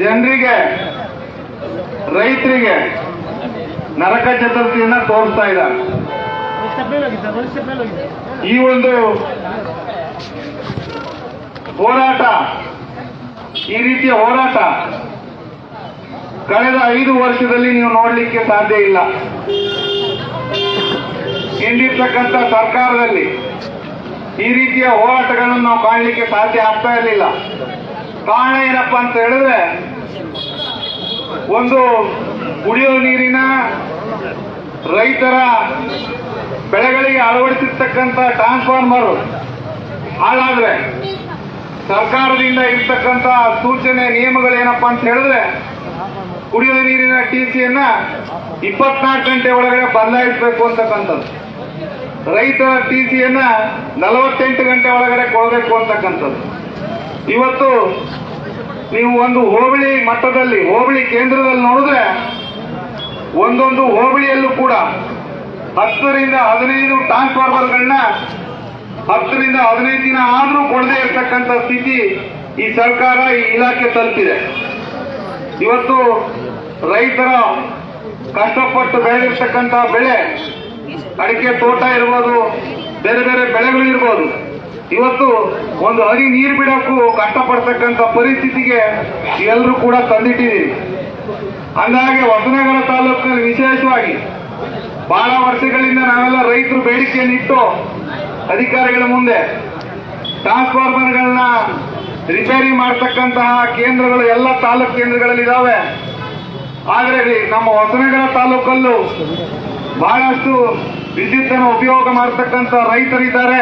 ಜನರಿಗೆ, ರೈತರಿಗೆ ನರಕ ಚತುರ್ಥಿಯನ್ನ ತೋರಿಸ್ತಾ ಇದ್ದಾರೆ. ಈ ಒಂದು ಹೋರಾಟ, ಈ ರೀತಿಯ ಹೋರಾಟ ಕಳೆದ ಐದು ವರ್ಷದಲ್ಲಿ ನೀವು ನೋಡಲಿಕ್ಕೆ ಸಾಧ್ಯ ಇಲ್ಲ. ಹಿಂದಿರ್ತಕ್ಕಂಥ ಸರ್ಕಾರದಲ್ಲಿ ಈ ರೀತಿಯ ಹೋರಾಟಗಳನ್ನು ನಾವು ಕಾಣಲಿಕ್ಕೆ ಸಾಧ್ಯ ಆಗ್ತಾ ಇರಲಿಲ್ಲ. ಕಾರಣ ಏನಪ್ಪ ಅಂತ ಹೇಳಿದ್ರೆ, ಒಂದು ಕುಡಿಯೋ ನೀರಿನ ರೈತರ ಬೆಳೆಗಳಿಗೆ ಅಳವಡಿಸಿರ್ತಕ್ಕಂಥ ಟ್ರಾನ್ಸ್ಫಾರ್ಮರ್ ಹಾಳಾದ್ರೆ, ಸರ್ಕಾರದಿಂದ ಇರ್ತಕ್ಕಂಥ ಸೂಚನೆ ನಿಯಮಗಳೇನಪ್ಪ ಅಂತ ಹೇಳಿದ್ರೆ, ಕುಡಿಯೋ ನೀರಿನ ಟಿ ಸಿಯನ್ನ ಇಪ್ಪತ್ನಾಲ್ಕು ಗಂಟೆ ಒಳಗಡೆ ಬದಲಾಯಿಸಬೇಕು ಅಂತಕ್ಕಂಥದ್ದು. ರೈತರ ಟಿ ಸಿಯನ್ನ ನಲವತ್ತೆಂಟು ಗಂಟೆ ಒಳಗಡೆ ಕೊಡಬೇಕು ಅಂತಕ್ಕಂಥದ್ದು. ಇವತ್ತು ನೀವು ಒಂದು ಹೋಬಳಿ ಮಟ್ಟದಲ್ಲಿ, ಹೋಬಳಿ ಕೇಂದ್ರದಲ್ಲಿ ನೋಡಿದ್ರೆ ಒಂದೊಂದು ಹೋಬಳಿಯಲ್ಲೂ ಕೂಡ ಹತ್ತರಿಂದ ಹದಿನೈದು ಟ್ರಾನ್ಸ್ಫಾರ್ಮರ್ಗಳನ್ನ ಹತ್ತರಿಂದ ಹದಿನೈದು ದಿನ ಆದರೂ ಕೊಡದೇ ಇರತಕ್ಕಂಥ ಸ್ಥಿತಿ ಈ ಸರ್ಕಾರ, ಈ ಇಲಾಖೆ ತಲುಪಿದೆ. ಇವತ್ತು ರೈತರ ಕಷ್ಟಪಟ್ಟು ಬೆಳೆದಿರ್ತಕ್ಕಂಥ ಬೆಳೆ, ಅಡಿಕೆ ತೋಟ ಇರ್ಬೋದು, ಬೇರೆ ಬೇರೆ ಬೆಳೆಗಳು ಇರ್ಬೋದು ಇವತ್ತು ಒಂದು ಹರಿ ನೀರು ಬಿಡಕ್ಕೂ ಕಷ್ಟಪಡ್ತಕ್ಕಂಥ ಪರಿಸ್ಥಿತಿಗೆ ಎಲ್ಲರೂ ಕೂಡ ತಂದಿಟ್ಟಿದ್ದೀರಿ. ಅಂದಾಗೆ ಹೊಸನಗರ ತಾಲೂಕಿನಲ್ಲಿ ವಿಶೇಷವಾಗಿ ಬಹಳ ವರ್ಷಗಳಿಂದ ನಾವೆಲ್ಲ ರೈತರು ಬೇಡಿಕೆಯನ್ನು ಇಟ್ಟು ಅಧಿಕಾರಿಗಳ ಮುಂದೆ ಟ್ರಾನ್ಸ್ಫಾರ್ಮರ್ಗಳನ್ನ ರಿಪೇರಿ ಮಾಡ್ತಕ್ಕಂತಹ ಕೇಂದ್ರಗಳು ಎಲ್ಲ ತಾಲೂಕು ಕೇಂದ್ರಗಳಲ್ಲಿ ಇದಾವೆ. ಆದ್ರೆ ನಮ್ಮ ಹೊಸನಗರ ತಾಲೂಕಲ್ಲೂ ಬಹಳಷ್ಟು ವಿದ್ಯುತ್ತನ್ನು ಉಪಯೋಗ ಮಾಡತಕ್ಕಂತ ರೈತರಿದ್ದಾರೆ.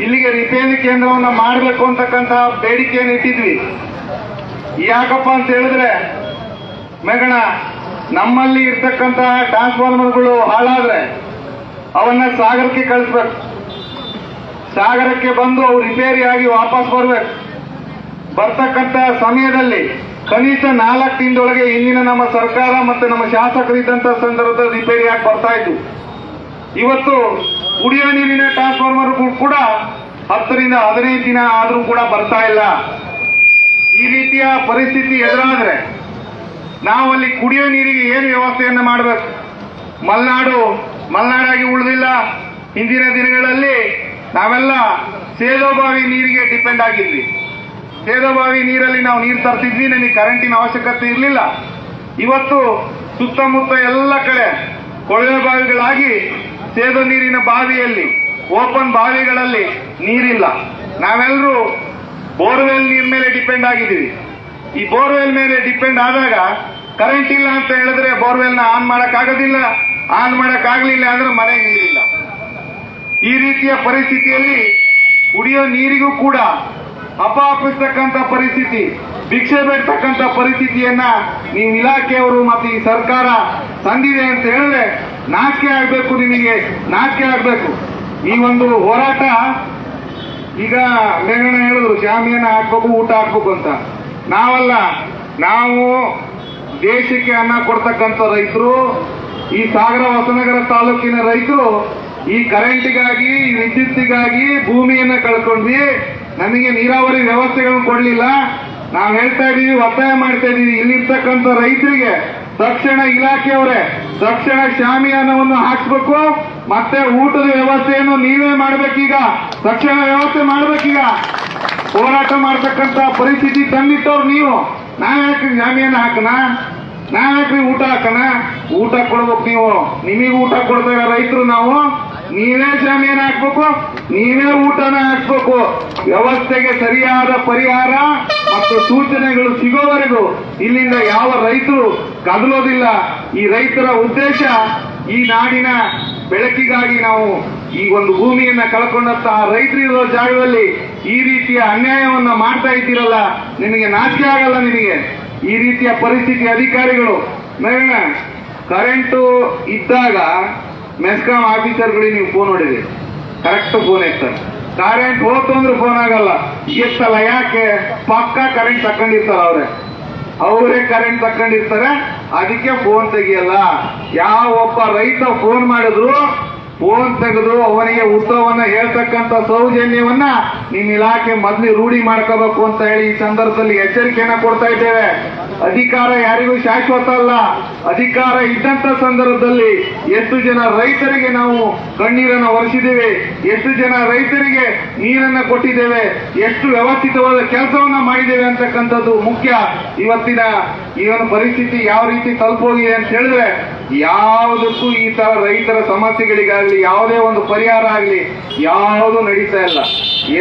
ಇಲ್ಲಿಗೆ ರಿಪೇರಿ ಕೇಂದ್ರವನ್ನ ಮಾಡಬೇಕು ಅಂತಕ್ಕಂತಹ ಬೇಡಿಕೆಯನ್ನು ಇಟ್ಟಿದ್ವಿ. ಯಾಕಪ್ಪ ಅಂತ ಹೇಳಿದ್ರೆ, ಮೇಘಣ, ನಮ್ಮಲ್ಲಿ ಇರ್ತಕ್ಕಂತಹ ಟ್ರಾನ್ಸ್ಫಾರ್ಮರ್ಗಳು ಹಾಳಾದ್ರೆ ಅವನ್ನ ಸಾಗರಕ್ಕೆ ಕಳಿಸ್ಬೇಕು. ಸಾಗರಕ್ಕೆ ಬಂದು ಅವು ರಿಪೇರಿ ಆಗಿ ವಾಪಸ್ ಬರ್ಬೇಕು. ಬರ್ತಕ್ಕಂತ ಸಮಯದಲ್ಲಿ ಕನಿಷ್ಠ ನಾಲ್ಕು ದಿನದೊಳಗೆ ಇಂದಿನ ನಮ್ಮ ಸರ್ಕಾರ ಮತ್ತೆ ನಮ್ಮ ಶಾಸಕರು ಇದ್ದಂತ ಸಂದರ್ಭದಲ್ಲಿ ರಿಪೇರಿ ಆಗಿ ಬರ್ತಾ ಇದ್ವು ಇವತ್ತು ಕುಡಿಯೋ ನೀರಿನ ಟ್ರಾನ್ಸ್ಫಾರ್ಮರ್ ಕೂಡ ಹತ್ತರಿಂದ ಹದಿನೈದು ದಿನ ಆದರೂ ಕೂಡ ಬರ್ತಾ ಇಲ್ಲ. ಈ ರೀತಿಯ ಪರಿಸ್ಥಿತಿ ಎದುರಾದ್ರೆ ನಾವಲ್ಲಿ ಕುಡಿಯೋ ನೀರಿಗೆ ಏನು ವ್ಯವಸ್ಥೆಯನ್ನು ಮಾಡಬೇಕು? ಮಲೆನಾಡು, ಮಲೆನಾಡಾಗಿ ಉಳಿದಿಲ್ಲ. ಹಿಂದಿನ ದಿನಗಳಲ್ಲಿ ನಾವೆಲ್ಲ ಸೇದೋಬಾವಿ ನೀರಿಗೆ ಡಿಪೆಂಡ್ ಆಗಿದ್ವಿ. ಸೇದೋಬಾವಿ ನೀರಲ್ಲಿ ನಾವು ನೀರು ತರ್ತಿದ್ವಿ, ನಮಗೆ ಕರೆಂಟಿನ ಅವಶ್ಯಕತೆ ಇರಲಿಲ್ಲ. ಇವತ್ತು ಸುತ್ತಮುತ್ತ ಎಲ್ಲ ಕಡೆ ಕೊಳವೆ ಬಾವಿಗಳಾಗಿ ಸೇದು ನೀರಿನ ಬಾವಿಯಲ್ಲಿ ಓಪನ್ ಬಾವಿಗಳಲ್ಲಿ ನೀರಿಲ್ಲ. ನಾವೆಲ್ಲರೂ ಬೋರ್ವೆಲ್ ನೀರ್ ಮೇಲೆ ಡಿಪೆಂಡ್ ಆಗಿದ್ದೀವಿ. ಈ ಬೋರ್ವೆಲ್ ಮೇಲೆ ಡಿಪೆಂಡ್ ಆದಾಗ ಕರೆಂಟ್ ಇಲ್ಲ ಅಂತ ಹೇಳಿದ್ರೆ ಬೋರ್ವೆಲ್ನ ಆನ್ ಮಾಡಕ್ ಆಗೋದಿಲ್ಲ ಆನ್ ಮಾಡಕ್ ಆಗ್ಲಿಲ್ಲ ಅಂದ್ರೆ ಮನೆ ನೀರಿಲ್ಲ. ಈ ರೀತಿಯ ಪರಿಸ್ಥಿತಿಯಲ್ಲಿ ಕುಡಿಯೋ ನೀರಿಗೂ ಕೂಡ ಅಪಾಪಿಸ್ತಕ್ಕಂಥ ಪರಿಸ್ಥಿತಿ, ಭಿಕ್ಷೆ ಬೇಡ್ತಕ್ಕಂಥ ಪರಿಸ್ಥಿತಿಯನ್ನ ನೀವು ಇಲಾಖೆಯವರು ಮತ್ತು ಈ ಸರ್ಕಾರ ತಂದಿದೆ ಅಂತ ಹೇಳಿದ್ರೆ ನಾಚಿಕೆ ಆಗ್ಬೇಕು ನಿಮಗೆ ನಾಚಿಕೆ ಆಗ್ಬೇಕು ಈ ಒಂದು ಹೋರಾಟ, ಈಗ ಮೇಘಣ್ಣ ಹೇಳಿದ್ರು ಶಾಮಿಯನ್ನ ಹಾಕ್ಬೇಕು, ಊಟ ಹಾಕ್ಬೇಕು ಅಂತ. ನಾವಲ್ಲ, ನಾವು ದೇಶಕ್ಕೆ ಅನ್ನ ಕೊಡ್ತಕ್ಕಂಥ ರೈತರು, ಈ ಸಾಗರ ಹೊಸನಗರ ತಾಲೂಕಿನ ರೈತರು, ಈ ಕರೆಂಟ್ಗಾಗಿ ವಿದ್ಯುತ್ತಿಗಾಗಿ ಭೂಮಿಯನ್ನ ಕಳ್ಕೊಂಡ್ವಿ. ನಮಗೆ ನೀರಾವರಿ ವ್ಯವಸ್ಥೆಗಳನ್ನು ಕೊಡ್ಲಿಲ್ಲ. ನಾವು ಹೇಳ್ತಾ ಇದ್ದೀವಿ ಒತ್ತಾಯ ಮಾಡ್ತಾ ಇದ್ದೀವಿ ಇಲ್ಲಿರ್ತಕ್ಕಂಥ ರೈತರಿಗೆ ತಕ್ಷಣ ಇಲಾಖೆಯವರೇ ತಕ್ಷಣ ಶಾಮಿಯಾನವನ್ನು ಹಾಕ್ಸ್ಬೇಕು, ಮತ್ತೆ ಊಟದ ವ್ಯವಸ್ಥೆಯನ್ನು ನೀವೇ ಮಾಡ್ಬೇಕೀಗ ತಕ್ಷಣ ವ್ಯವಸ್ಥೆ ಮಾಡ್ಬೇಕೀಗ. ಹೋರಾಟ ಮಾಡ್ತಕ್ಕಂತ ಪರಿಸ್ಥಿತಿ ತಂದಿಟ್ಟವ್ರು ನೀವು. ನಾಳೆ ಹಾಕ್ರಿ ಜಾಮೀನು ಹಾಕನ? ಹಾಕ್ರಿ ಊಟ ಹಾಕನ? ಊಟ ಕೊಡ್ಬೇಕು ನೀವು. ನಿಮಗೂ ಊಟ ಕೊಡ್ತಾ ರೈತರು ನಾವು. ನೀವೇ ಜಾಮೀನು ಹಾಕ್ಬೇಕು, ನೀವೇ ಊಟನ ಹಾಕ್ಬೇಕು. ವ್ಯವಸ್ಥೆಗೆ ಸರಿಯಾದ ಪರಿಹಾರ ಮತ್ತು ಸೂಚನೆಗಳು ಸಿಗೋವರೆಗೂ ಇಲ್ಲಿಂದ ಯಾವ ರೈತರು ಕದಲೋದಿಲ್ಲ ಈ ರೈತರ ಉದ್ದೇಶ ಈ ನಾಡಿನ ಬೆಳಕಿಗಾಗಿ ನಾವು ಈ ಒಂದು ಭೂಮಿಯನ್ನ ಕಳ್ಕೊಂಡಂತಹ ರೈತರಿರೋ ಜಾಗದಲ್ಲಿ ಈ ರೀತಿಯ ಅನ್ಯಾಯವನ್ನ ಮಾಡ್ತಾ ಇದ್ದೀರಲ್ಲ ನಿಮಗೆ ನಾಚಿಕೆ ಆಗಲ್ಲ ನಿಮಗೆ ಈ ರೀತಿಯ ಪರಿಸ್ಥಿತಿ ಅಧಿಕಾರಿಗಳು ಮೇಘಣ್ಣ ಕರೆಂಟು ಇದ್ದಾಗ ಮೆಸ್ಕಾಂ ಆಫೀಸರ್ಗಳಿಗೆ ನೀವು ಫೋನ್ ಹೊಡಿರಿ ಕರೆಕ್ಟ್ ಫೋನ್ ಎತ್ತಾರೆ ಕರೆಂಟ್ ಹೋತು ಅಂದ್ರೆ ಫೋನ್ ಆಗಲ್ಲ. ಎತ್ತಲ್ಲ ಯಾಕೆ? ಪಕ್ಕ ಕರೆಂಟ್ ತಕ್ಕೊಂಡಿರ್ತಾರ ಅವ್ರೆ. ಅವರೇ ಕರೆಂಟ್ ತಕೊಂಡಿರ್ತಾರೆ. ಅದಕ್ಕೆ ಫೋನ್ ತೆಗಿಯಲ್ಲ. ಯಾವ ಒಬ್ಬ ರೈತ ಫೋನ್ ಮಾಡಿದ್ರು ಫೋನ್ ತೆಗೆದು ಅವನಿಗೆ ಉತ್ಸವವನ್ನ ಹೇಳ್ತಕ್ಕಂತ ಸೌಜನ್ಯವನ್ನ ನಿಮ್ಮ ಇಲಾಖೆ ಮೊದ್ಲು ರೂಢಿ ಮಾಡ್ಕೋಬೇಕು ಅಂತ ಹೇಳಿ ಈ ಸಂದರ್ಭದಲ್ಲಿ ಎಚ್ಚರಿಕೆಯನ್ನ ಕೊಡ್ತಾ ಇದ್ದೇವೆ. ಅಧಿಕಾರ ಯಾರಿಗೂ ಶಾಶ್ವತ ಅಲ್ಲ. ಅಧಿಕಾರ ಇದ್ದಂತ ಸಂದರ್ಭದಲ್ಲಿ ಎಷ್ಟು ಜನ ರೈತರಿಗೆ ನಾವು ಕಣ್ಣೀರನ್ನು ಒರೆಸಿದ್ದೇವೆ, ಎಷ್ಟು ಜನ ರೈತರಿಗೆ ನೀರನ್ನ ಕೊಟ್ಟಿದ್ದೇವೆ, ಎಷ್ಟು ವ್ಯವಸ್ಥಿತವಾದ ಕೆಲಸವನ್ನ ಮಾಡಿದ್ದೇವೆ ಅಂತಕ್ಕಂಥದ್ದು ಮುಖ್ಯ. ಇವತ್ತಿನ ಈ ಒಂದು ಪರಿಸ್ಥಿತಿ ಯಾವ ರೀತಿ ತಲುಪೋಗಿದೆ ಅಂತ ಹೇಳಿದ್ರೆ, ಯಾವುದಕ್ಕೂ ಈ ತರ ರೈತರ ಸಮಸ್ಯೆಗಳಿಗಾಗಲಿ, ಯಾವುದೇ ಒಂದು ಪರಿಹಾರ ಆಗಲಿ ಯಾವುದು ನಡೀತಾ ಇಲ್ಲ.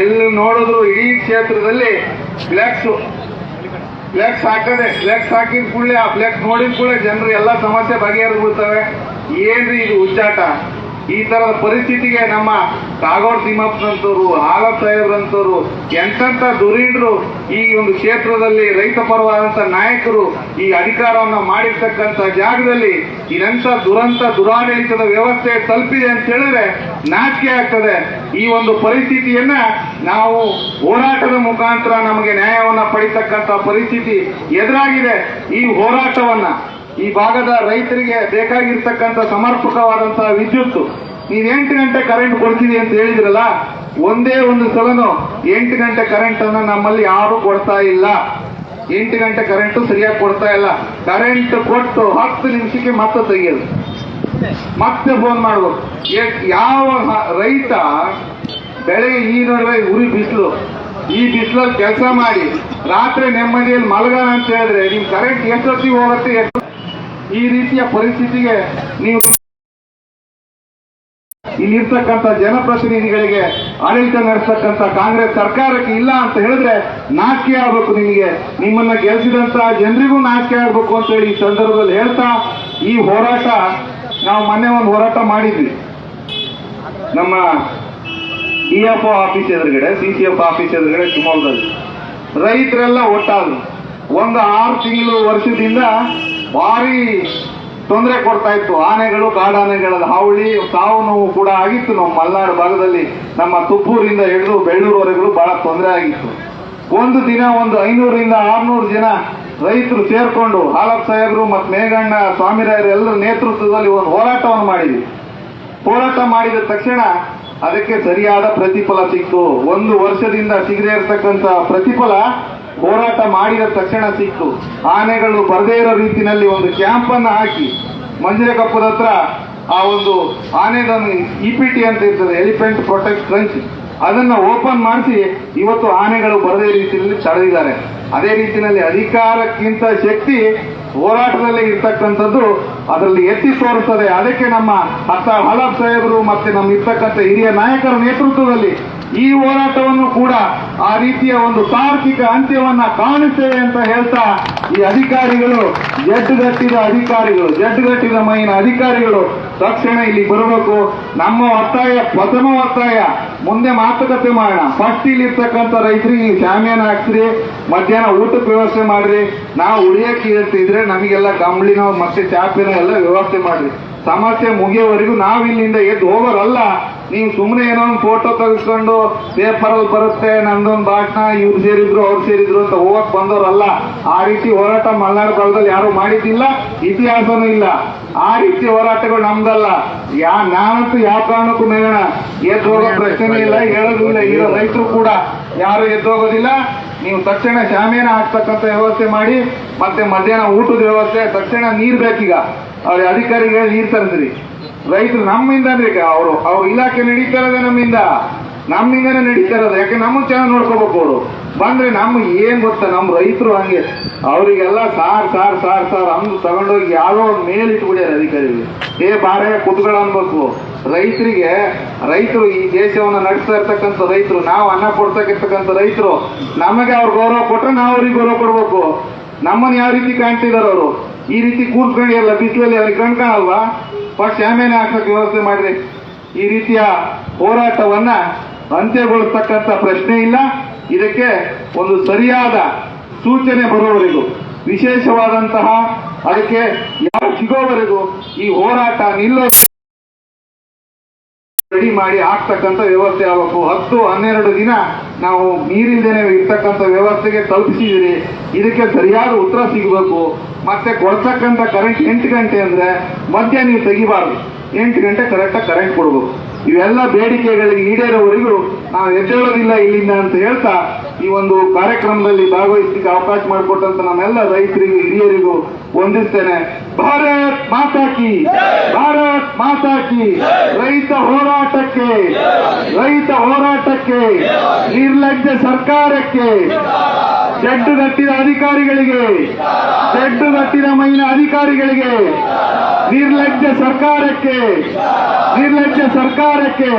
ಎಲ್ಲಿ ನೋಡಿದ್ರು ಇಡೀ ಕ್ಷೇತ್ರದಲ್ಲಿ ಫ್ಲೆಕ್ಸ್ ಫ್ಲೆಕ್ಸ್ ಹಾಕದೆ, ಫ್ಲೆಕ್ಸ್ ಹಾಕಿದ ಕೂಡಲೇ ಆ ಫ್ಲೆಕ್ಸ್ ನೋಡಿದ ಕೂಡಲೇ ಜನರು ಎಲ್ಲ ಸಮಸ್ಯೆ ಬಗೆಹರಿದು ಬಿಡ್ತವೆ ಏನ್ರಿ ಇದು ಹುಚ್ಚಾಟ? ಈ ತರದ ಪರಿಸ್ಥಿತಿಗೆ ನಮ್ಮ ಕಾಗೋಡ್ ತಿಮ್ಮಪ್ಪನಂತವ್ರು ಹಾಲಪ್ ಸಾಹೇಬ್ರಂತವ್ರು, ಎಂತೆಂತ ದುರೀಣರು ಈ ಒಂದು ಕ್ಷೇತ್ರದಲ್ಲಿ ರೈತ ಪರವಾದಂತ ನಾಯಕರು ಈ ಅಧಿಕಾರವನ್ನ ಮಾಡಿರ್ತಕ್ಕಂತ ಜಾಗದಲ್ಲಿ ಇದೆಂತ ದುರಂತ ದುರಾಡಳಿತದ ವ್ಯವಸ್ಥೆ ತಲುಪಿದೆ ಅಂತ ಹೇಳಿದ್ರೆ ನಾಚಿಕೆ ಆಗ್ತದೆ. ಈ ಒಂದು ಪರಿಸ್ಥಿತಿಯನ್ನ ನಾವು ಹೋರಾಟದ ಮುಖಾಂತರ ನಮಗೆ ನ್ಯಾಯವನ್ನ ಪಡಿತಕ್ಕಂತ ಪರಿಸ್ಥಿತಿ ಎದುರಾಗಿದೆ. ಈ ಹೋರಾಟವನ್ನ ಈ ಭಾಗದ ರೈತರಿಗೆ ಬೇಕಾಗಿರ್ತಕ್ಕಂಥ ಸಮರ್ಪಕವಾದಂತಹ ವಿದ್ಯುತ್ ನೀವ್ ಎಂಟು ಗಂಟೆ ಕರೆಂಟ್ ಕೊಡ್ತೀವಿ ಅಂತ ಹೇಳಿದ್ರಲ್ಲ, ಒಂದೇ ಒಂದು ಸಲನು ಎಂಟು ಗಂಟೆ ಕರೆಂಟ್ ಅನ್ನ ನಮ್ಮಲ್ಲಿ ಯಾರು ಕೊಡ್ತಾ ಇಲ್ಲ. ಎಂಟು ಗಂಟೆ ಕರೆಂಟ್ ಸರಿಯಾಗಿ ಕೊಡ್ತಾ ಇಲ್ಲ. ಕರೆಂಟ್ ಕೊಟ್ಟು ಹತ್ತು ನಿಮಿಷಕ್ಕೆ ಮತ್ತೆ ತೆಗೆಯೋದು. ಮತ್ತೆ ಫೋನ್ ಮಾಡಬೇಕು ಯಾವ ರೈತ ಬೆಳಗ್ಗೆ ಈ ನಡುವೆ ಉರಿ ಬಿಸಿಲು, ಈ ಬಿಸಿಲಲ್ಲಿ ಕೆಲಸ ಮಾಡಿ, ರಾತ್ರಿ ನೆಮ್ಮದಿಯಲ್ಲಿ ಮಲಗೋಣ ಅಂತ ಹೇಳಿದ್ರೆ ನಿಮ್ ಕರೆಂಟ್ ಎಷ್ಟೊತ್ತಿಗೆ ಹೋಗುತ್ತೆ? ಎಷ್ಟು ಈ ರೀತಿಯ ಪರಿಸ್ಥಿತಿಗೆ ನೀವು ಇಲ್ಲಿರ್ತಕ್ಕಂಥ ಜನಪ್ರತಿನಿಧಿಗಳಿಗೆ ಆಡಳಿತ ನಡೆಸತಕ್ಕಂಥ ಕಾಂಗ್ರೆಸ್ ಸರ್ಕಾರಕ್ಕೆ ಇಲ್ಲ ಅಂತ ಹೇಳಿದ್ರೆ ನಾಚಿಕೆ ಆಗ್ಬೇಕು ನಿಮಗೆ. ನಿಮ್ಮನ್ನ ಗೆಲ್ಸಿದಂತ ಜನರಿಗೂ ನಾಚಿಕೆ ಆಗ್ಬೇಕು ಅಂತ ಹೇಳಿ ಈ ಸಂದರ್ಭದಲ್ಲಿ ಹೇಳ್ತಾ ಈ ಹೋರಾಟ ನಾವು ಮೊನ್ನೆ ಒಂದು ಹೋರಾಟ ಮಾಡಿದ್ವಿ. ನಮ್ಮ ಡಿ ಎಫ್ ಆಫೀಸ್ ಎದುರುಗಡೆ, ಸಿ ಸಿ ಎಫ್ ಆಫೀಸ್ ಎದುರುಗಡೆ ಶಿವಮೊಗ್ಗದಲ್ಲಿ. ರೈತರೆಲ್ಲ ಒಟ್ಟಾದ್ರು. ಒಂದು ಆರು ತಿಂಗಳು ವರ್ಷದಿಂದ ಭಾರಿ ತೊಂದರೆ ಕೊಡ್ತಾ ಇತ್ತು. ಆನೆಗಳು, ಕಾಡಾನೆಗಳ ಹಾವಳಿ, ಸಾವು ನೋವು ಕೂಡ ಆಗಿತ್ತು. ನಮ್ಮ ಮಲೆನಾಡು ಭಾಗದಲ್ಲಿ ನಮ್ಮ ತುಪ್ಪೂರಿಂದ ಹಿಡಿದು ಬೆಳ್ಳೂರುವರೆಗೂ ಬಹಳ ತೊಂದರೆ ಆಗಿತ್ತು. ಒಂದು ದಿನ ಒಂದು ಐನೂರಿಂದ ಆರ್ನೂರು ಜನ ರೈತರು ಸೇರ್ಕೊಂಡು ಹಾಲಪ್ ಸಾಹೇಬರು ಮತ್ತು ಮೇಘಣ್ಣ ಸ್ವಾಮಿರಾಯರು ಎಲ್ಲರ ನೇತೃತ್ವದಲ್ಲಿ ಒಂದು ಹೋರಾಟವನ್ನು ಮಾಡಿದ್ವಿ. ಹೋರಾಟ ಮಾಡಿದ ತಕ್ಷಣ ಅದಕ್ಕೆ ಸರಿಯಾದ ಪ್ರತಿಫಲ ಸಿಕ್ತು. ಒಂದು ವರ್ಷದಿಂದ ಸಿಗದೇ ಇರತಕ್ಕಂತ ಪ್ರತಿಫಲ ಹೋರಾಟ ಮಾಡಿದ ತಕ್ಷಣ ಸಿಕ್ತು ಆನೆಗಳು ಬರದೇ ಇರೋ ರೀತಿಯಲ್ಲಿ ಒಂದು ಕ್ಯಾಂಪ್ ಅನ್ನು ಹಾಕಿ ಮಂಜರೆಕಪ್ಪದ ಹತ್ರ ಆ ಒಂದು ಆನೆದನ್ನು ಇಪಿಟಿ ಅಂತ ಇರ್ತದೆ ಎಲಿಫೆಂಟ್ ಪ್ರೊಟೆಕ್ಟ್ ಟ್ರಂಚ್ ಅದನ್ನ ಓಪನ್ ಮಾಡಿಸಿ ಇವತ್ತು ಆನೆಗಳು ಬರದೇ ರೀತಿಯಲ್ಲಿ ತಡೆದಿದ್ದಾರೆ ಅದೇ ರೀತಿಯಲ್ಲಿ ಅಧಿಕಾರಕ್ಕಿಂತ ಶಕ್ತಿ ಹೋರಾಟದಲ್ಲಿ ಇರ್ತಕ್ಕಂಥದ್ದು ಅದರಲ್ಲಿ ಎತ್ತಿ ತೋರುತ್ತದೆ ಅದಕ್ಕೆ ನಮ್ಮ ಹತ್ತ ಹಲಬ್ ಸಾಹೇಬರು ಮತ್ತೆ ನಮ್ಮ ಇರ್ತಕ್ಕಂಥ ಹಿರಿಯ ನಾಯಕರ ನೇತೃತ್ವದಲ್ಲಿ ಈ ಹೋರಾಟವನ್ನು ಕೂಡ ಆ ರೀತಿಯ ಒಂದು ತಾರ್ಕಿಕ ಅಂತ್ಯವನ್ನ ಕಾಣುತ್ತೇವೆ ಅಂತ ಹೇಳ್ತಾ ಈ ಅಧಿಕಾರಿಗಳು ಜಡ್ಡುಗಟ್ಟಿದ ಅಧಿಕಾರಿಗಳು, ಜಡ್ಡುಗಟ್ಟಿದ ಮೈನ ಅಧಿಕಾರಿಗಳು ತಕ್ಷಣ ಇಲ್ಲಿ ಬರಬೇಕು. ನಮ್ಮ ಒತ್ತಾಯ, ಪ್ರಥಮ ಒತ್ತಾಯ, ಮುಂದೆ ಮಾತುಕತೆ ಮಾಡೋಣ. ಫಸ್ಟ್ ಇಲ್ಲಿ ಇರ್ತಕ್ಕಂಥ ರೈತರಿಗೆ ಶಾಮಿಯಾನ ಹಾಕ್ಸ್ರಿ, ಮಧ್ಯಾಹ್ನ ಊಟಕ್ಕೆ ವ್ಯವಸ್ಥೆ ಮಾಡ್ರಿ. ನಾವು ಉಳಿಯಕ್ಕೆ ಇರ್ತಿದ್ರೆ ನಮಗೆಲ್ಲ ಕಂಬಳಿನೋ ಮತ್ತೆ ಚಾಪಿನ ಎಲ್ಲ ವ್ಯವಸ್ಥೆ ಮಾಡ್ರಿ. ಸಮಸ್ಯೆ ಮುಗಿಯೋವರೆಗೂ ನಾವು ಇಲ್ಲಿಂದ ಎದ್ದು ಹೋಗೋರಲ್ಲ. ನೀವು ಸುಮ್ಮನೆ ಏನೋ ಒಂದು ಫೋಟೋ ತೆಗೆಸ್ಕೊಂಡು ಪೇಪರ್ ಅಲ್ಲಿ ಬರುತ್ತೆ, ನಂದೊಂದು ಭಾಷಣ ಇವ್ರು ಸೇರಿದ್ರು, ಅವ್ರು ಸೇರಿದ್ರು ಅಂತ ಹೋಗಕ್ ಬಂದವರಲ್ಲ. ಆ ರೀತಿ ಹೋರಾಟ ಮಲೆನಾಡು ಕಾಲದಲ್ಲಿ ಯಾರು ಮಾಡಿದ್ದಿಲ್ಲ, ಇತಿಹಾಸನೂ ಇಲ್ಲ. ಆ ರೀತಿ ಹೋರಾಟಗಳು ನಮ್ದಲ್ಲ. ಯಾ, ನಾನಂತೂ ಯಾವ ಕಾರಣಕ್ಕೂ ಮೇಗೋಣ ಎದ್ದು ಹೋಗೋ ಪ್ರಶ್ನೆ ಇಲ್ಲ ಹೇಳೋದಿಲ್ಲ ಇರೋ ರೈತರು ಕೂಡ ಯಾರು ಎದ್ದೋಗೋದಿಲ್ಲ ನೀವು ತಕ್ಷಣ ಶಾಮಿಯಾನ ಹಾಕ್ತಕ್ಕಂಥ ವ್ಯವಸ್ಥೆ ಮಾಡಿ, ಮತ್ತೆ ಮಧ್ಯಾಹ್ನ ಊಟದ ವ್ಯವಸ್ಥೆ, ತಕ್ಷಣ ನೀರ್ ಬೇಕೀಗ. ಅವ್ರ ಅಧಿಕಾರಿಗಳು ನೀರ್ ತರಿಸ್ರಿ. ರೈತರು ನಮ್ಮಿಂದ ನಮ್ಮಿಂದನೇ ಅವರು, ಅವ್ರ ಇಲಾಖೆ ನಡೀತಾ ಇರೋದೇ ನಮ್ಮಿಂದ. ನಮ್ಮಿಂದನೇ ನಡೀತಾ ಇರೋದು. ಯಾಕೆ ನಮ್ಮ ಚೆನ್ನಾಗಿ ನೋಡ್ಕೋಬೇಕು ಅವರು? ಬಂದ್ರೆ ನಮ್ಗೆ ಏನ್ ಗೊತ್ತಾ, ನಮ್ಮ ರೈತರು ಹಂಗೆ. ಅವರಿಗೆಲ್ಲ ಸಾರ್ ಸಾರ್ ಸಾರ್ ಸಾರ್ ಅಂದು ತಗೊಂಡೋಗಿ ಯಾರೋ ಒಂದು ಮೇಲ್ ಇಟ್ಬಿಡ್ಯಾರ ಅಧಿಕಾರಿಗಳು. ಏ, ಬಾರೆ ಕುತ್ಗಳ ಅನ್ಬೇಕು. ರೈತರಿಗೆ, ರೈತರು ಈ ದೇಶವನ್ನ ನಡೆಸ್ತಾ ಇರ್ತಕ್ಕಂಥ ರೈತರು, ನಾವು ಅನ್ನ ಕೊಡ್ತಕ್ಕಿರ್ತಕ್ಕಂಥ ರೈತರು, ನಮಗೆ ಅವ್ರ ಗೌರವ ಕೊಟ್ರೆ ನಾವು ಅವ್ರಿಗೆ ಗೌರವ ಕೊಡ್ಬೇಕು. ನಮ್ಮನ್ನ ಯಾವ ರೀತಿ ಕಾಣ್ತಿದಾರ ಅವರು? ಈ ರೀತಿ ಕೂರ್ಸ್ಕೊಂಡು ಎಲ್ಲ, ಬಿಸಿಲಲ್ಲಿ ಅವ್ರಿಗೆ ಕಣ್ಕಾಣಲ್ವಾ ಫಸ್ಟ್ ಆಮೇಲೆ ಹಾಕಕ್ಕೆ ವ್ಯವಸ್ಥೆ ಮಾಡಿದೆ. ಈ ರೀತಿಯ ಹೋರಾಟವನ್ನ ಅಂತ್ಯಗೊಳಿಸ್ತಕ್ಕಂಥ ಪ್ರಶ್ನೆ ಇಲ್ಲ. ಇದಕ್ಕೆ ಒಂದು ಸರಿಯಾದ ಸೂಚನೆ ಬರುವವರೆಗೂ, ವಿಶೇಷವಾದಂತಹ ಅದಕ್ಕೆ ಯಾರು ಸಿಗೋವರೆಗೂ ಈ ಹೋರಾಟ ನಿಲ್ಲೋ ರೆಡಿ ಮಾಡಿ ಹಾಕ್ತಕ್ಕಂಥ ವ್ಯವಸ್ಥೆ ಆಗಬೇಕು. ಹತ್ತು, ಹನ್ನೆರಡು ದಿನ ನಾವು ನೀರಿಲ್ದೇನೆ ಇರ್ತಕ್ಕಂಥ ವ್ಯವಸ್ಥೆಗೆ ತಲುಪಿಸಿದಿರಿ. ಇದಕ್ಕೆ ಸರಿಯಾದ ಉತ್ತರ ಸಿಗಬೇಕು. ಮತ್ತೆ ಕೊಡ್ತಕ್ಕಂಥ ಕರೆಂಟ್ ಎಂಟು ಗಂಟೆ ಅಂದ್ರೆ ಮಧ್ಯ ನೀವು ತೆಗಿಬಾರ್ದು. ಎಂಟು ಗಂಟೆ ಕರೆಕ್ಟಾಗಿ ಕರೆಂಟ್ ಕೊಡಬೇಕು. ಇವೆಲ್ಲ ಬೇಡಿಕೆಗಳಿಗೆ ಈಡೇರೋವರೆಗೂ ನಾವು ಎದ್ದೇಳೋದಿಲ್ಲ ಇಲ್ಲಿಂದ ಅಂತ ಹೇಳ್ತಾ ಈ ಒಂದು ಕಾರ್ಯಕ್ರಮದಲ್ಲಿ ಭಾಗವಹಿಸಲಿಕ್ಕೆ ಅವಕಾಶ ಮಾಡಿಕೊಟ್ಟಂತ ನಮ್ಮೆಲ್ಲ ರೈತರಿಗೂ, ಹಿರಿಯರಿಗೂ ವಂದಿಸ್ತೇನೆ. ಭಾರತ್ ಮಾತಾಕಿ ಭಾರತ್ ಮಾತಾಕಿ ರೈತ ಹೋರಾಟಕ್ಕೆ ರೈತ ಹೋರಾಟಕ್ಕೆ, ನಿರ್ಲಜ್ಜ ಸರ್ಕಾರಕ್ಕೆ, ಜಡ್ಡು ನಟ್ಟಿದ ಅಧಿಕಾರಿಗಳಿಗೆ, ಜಡ್ಡು ನಟ್ಟಿದ ಮೈನ ಅಧಿಕಾರಿಗಳಿಗೆ, ನಿರ್ಲಜ್ಜ ಸರ್ಕಾರಕ್ಕೆ ನಿರ್ಲಜ್ಜ ಸರ್ಕಾರಕ್ಕೆ.